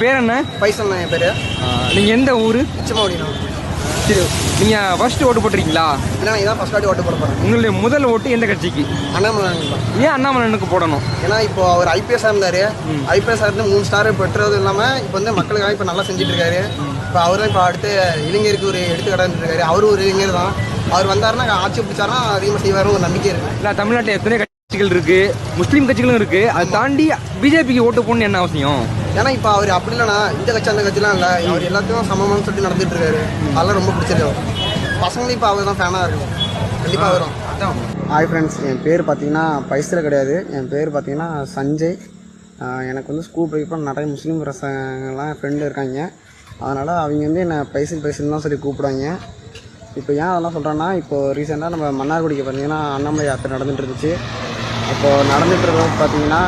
பேர் என்ன பைசன் என் பேர். நீங்கள் எந்த ஊர்? நிச்சயமா சரி நீங்கள் ஃபர்ஸ்ட் ஓட்டு போட்டிருக்கீங்களா? ஏன்னா இதான் ஃபஸ்ட் வாட்டி ஓட்டு போட போகிறேன் உங்களுடைய முதல் ஓட்டு எந்த கட்சிக்கு? அண்ணாமலை தான் ஏன் அண்ணாமலனுக்கு போடணும்? ஏன்னா இப்போ அவர் ஐபிஎஸ் இருந்தார். ஐபிஎஸ் இருந்து மூணு ஸ்டார் பெற்றது இல்லாமல் இப்போ வந்து மக்களுக்காக இப்போ நல்லா செஞ்சுட்டு இருக்காரு இப்போ அவர் தான் இப்போ அடுத்து இளைஞருக்கு ஒரு எடுத்துக்காட்டு இருக்காரு அவர் ஒரு இளைஞர் தான். அவர் வந்தாருன்னா ஆட்சி பிடிச்சாருன்னா அதிகமாக செய்வாருன்னு ஒரு நம்பிக்கை இருக்கு. இல்லை தமிழ்நாட்டில் எத்தனை கட்சிகள் இருக்கு முஸ்லீம் கட்சிகளும் இருக்கு. அதை தாண்டி பிஜேபிக்கு ஓட்டு போடணும்னு என்ன அவசியம்? ஏன்னா இப்போ அவர் அப்படி இல்லைனா இந்த கட்சி அந்த கட்சிலாம் இல்லை. அவர் எல்லாத்தையும் சமமானு சொல்லிட்டு நடந்துட்டு இருக்காரு. அதெல்லாம் ரொம்ப பிடிச்சிருக்கு. பசங்களும் இப்போ அவர் தான் ஃபேனாக இருக்கும் கண்டிப்பாக வரும். ஹாய் ஃப்ரெண்ட்ஸ் என் பேர் பார்த்தீங்கன்னா பைசில் கிடையாது. என் பேர் பார்த்தீங்கன்னா சஞ்சய். எனக்கு வந்து ஸ்கூல் படிக்கிறப்ப நிறைய முஸ்லீம் பசங்கள்லாம் ஃப்ரெண்டு இருக்காங்க. அதனால் அவங்க வந்து என்னை பைசில் பைசில் தான் சொல்லி கூப்பிடுவாங்க. இப்போ ஏன் அதெல்லாம் சொல்கிறேன்னா இப்போ ரீசெண்டாக நம்ம மன்னார்குடிக்கு பார்த்தீங்கன்னா அண்ணாமலை யாத்திரை நடந்துட்டு இருந்துச்சு. அப்போது நடந்துட்டு இருக்கிறது பார்த்தீங்கன்னா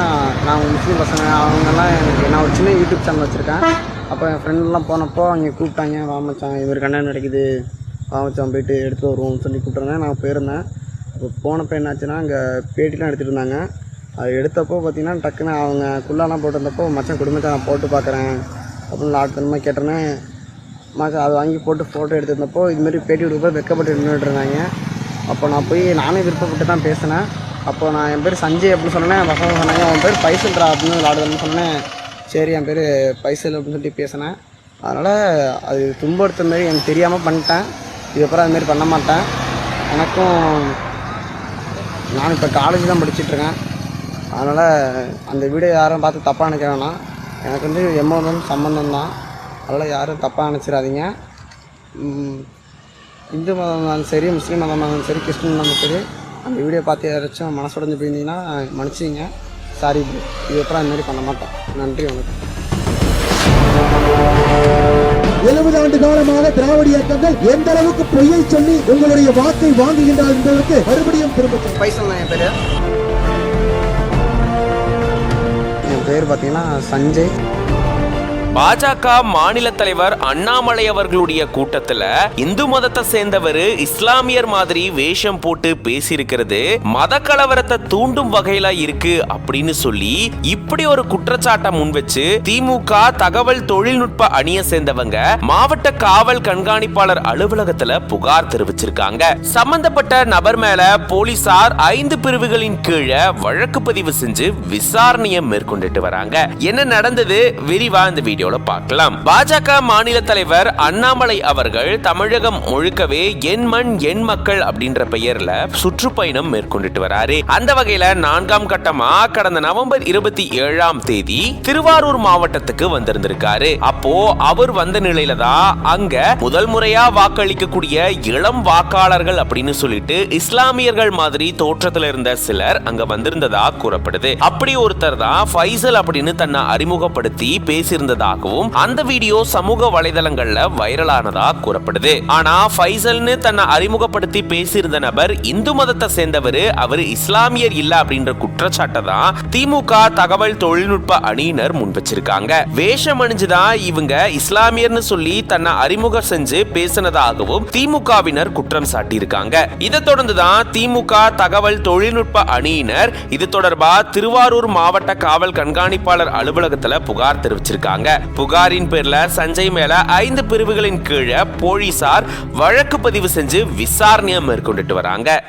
நான் முஸ்லீம் பசங்க அவங்கெல்லாம் எனக்கு நான் ஒரு சின்ன யூடியூப் சேனல் வச்சுருக்கேன். அப்போ என் ஃப்ரெண்ட்லாம் போனப்போ அவங்க கூப்பிட்டாங்க வாமச்சான் இது கண்டனம் நடக்குது? வாமச்சான் போயிட்டு எடுத்து வருவோம்னு சொல்லி கூப்பிட்ருந்தேன் நான் போயிருந்தேன். அப்போ போனப்போ என்னாச்சுன்னா அங்கே பேட்டிலாம் எடுத்துகிட்டு இருந்தாங்க. அது எடுத்தப்போ பார்த்தீங்கன்னா டக்குன்னு அவங்க குள்ளாலாம் போட்டிருந்தப்போ மச்சான் குடும்பத்தை நான் போட்டு பார்க்குறேன் அப்படின்னு லாட்தனமாக கேட்டேன்னே மச்சான் அதை வாங்கி போட்டு ஃபோட்டோ எடுத்திருந்தப்போ இதுமாரி பேட்டி கொடுப்போ வெக்கப்பட்டு நின்றுட்டு இருந்தாங்க. அப்போ நான் போய் நானே விருப்பப்பட்டு தான் பேசினேன். அப்போ நான் என் பேர் சஞ்சய் அப்படின்னு சொன்னேன். பசங்க சொன்னாங்க அவன் பேர் பைசல்ரா அப்படின்னு விளாடுதுன்னு சொன்னேன். சரி என் பேர் பைசல் அப்படின்னு சொல்லிட்டு பேசினேன். அதனால் அது துன்படுத்த மாரி எனக்கு தெரியாமல் பண்ணிட்டேன். இதுக்கப்புறம் அதுமாரி பண்ண மாட்டேன். எனக்கும் நான் இப்போ காலேஜ் தான் படிச்சிட்ருக்கேன் அதனால் அந்த வீடியோ யாரும் பார்த்து தப்பாக நினைக்க வேணாம். எனக்கு வந்து எம்மோதும் சம்மந்தம் தான். அதனால் யாரும் தப்பாக நினச்சிடாதீங்க. இந்து மதம் இருந்தாலும் சரி முஸ்லீம் மதம் இருந்தாலும் சரி கிறிஸ்டின் மதம் சரி அந்த வீடியோ பார்த்து யாராச்சும் மனசுடைஞ்சு போயிருந்தீங்கன்னா மன்னிச்சிங்க சாரி ப்ரோ இதுக்கப்புறம் அந்த மாதிரி பண்ண மாட்டேன் நன்றி வணக்கம். எழுபது ஆண்டு காலமாக திராவிட இயக்கங்கள் எந்த அளவுக்கு பொய்யை சொல்லி உங்களுடைய வாக்கை வாங்குகின்றார் என்பதற்கு மறுபடியும் திரும்ப. பைசல் என் பேர். என் பேர் பார்த்தீங்கன்னா சஞ்சய். பாஜக மாநில தலைவர் அண்ணாமலை அவர்களுடைய கூட்டத்துல இந்து மதத்தை சேர்ந்தவர் இஸ்லாமியர் மாதிரி வேஷம் போட்டு பேசியிருக்கிறது. மத கலவரத்தை தூண்டும் வகையில இருக்கு அப்படின்னு சொல்லி இப்படி ஒரு குற்றச்சாட்டை முன்வச்சு திமுக தகவல் தொழில்நுட்ப அணியை சேர்ந்தவங்க மாவட்ட காவல் கண்காணிப்பாளர் அலுவலகத்துல புகார் தெரிவிச்சிருக்காங்க. சம்பந்தப்பட்ட நபர் மேல போலீசார் ஐந்து பிரிவுகளின் கீழே வழக்கு பதிவு செஞ்சு விசாரணையை மேற்கொண்டுட்டு வராங்க. என்ன நடந்தது? விரிவா இந்த வீடியோல பார்க்கலாம். பாஜக மாநில தலைவர் அண்ணாமலை அவர்கள் தமிழகம் முழுக்கவே என் மண் என் மக்கள் அப்படின்ற பெயர்ல சுற்றுப்பயணம் மேற்கொண்டுட்டு வராரு. அந்த வகையில நான்காம் கட்டமா கடந்த நவம்பர் இருபத்தி ஏழாம் தேதி திருவாரூர் மாவட்டத்துக்கு வந்திருந்திருக்காரு. அப்போ அவர் வந்த நிலையில தான் அங்க முதல் முறையா வாக்களிக்கக்கூடிய இளம் வாக்காளர்கள் அப்படின்னு சொல்லிட்டு இஸ்லாமியர்கள் மாதிரி தோற்றத்துல இருந்த சிலர் அங்க வந்திருந்ததா கூறப்படுது. அப்படி ஒருத்தர் தான் ஃபைசல் அப்படின்னு தன்னை அறிமுகப்படுத்தி பேசியிருந்ததா இருந்ததாகவும் அந்த வீடியோ சமூக வலைதளங்கள்ல வைரலானதா கூறப்படுது. ஆனா ஃபைசல்னு தன்னை அறிமுகப்படுத்தி பேசியிருந்த நபர் இந்து மதத்தை சேர்ந்தவர். அவர் இஸ்லாமியர் இல்ல அப்படின்ற குற்றச்சாட்டை தான் திமுக தகவல் தொழில்நுட்ப அணியினர் முன் வச்சிருக்காங்க. வேஷம் அணிஞ்சுதான் இவங்க இஸ்லாமியர்னு சொல்லி தன்னை அறிமுகம் செஞ்சு பேசினதாகவும் திமுகவினர் குற்றம் சாட்டியிருக்காங்க. இதை தொடர்ந்து தான் திமுக தகவல் தொழில்நுட்ப அணியினர் இது தொடர்பா திருவாரூர் மாவட்ட காவல் கண்காணிப்பாளர் அலுவலகத்துல புகார் தெரிவிச்சிருக்காங்க. புகாரின் பேர்ல சஞ்சய் மேல ஐந்து பிரிவுகளின் கீழே போலீசார் வழக்கு பதிவு செஞ்சு விசாரணையை மேற்கொண்டுட்டு வராங்க.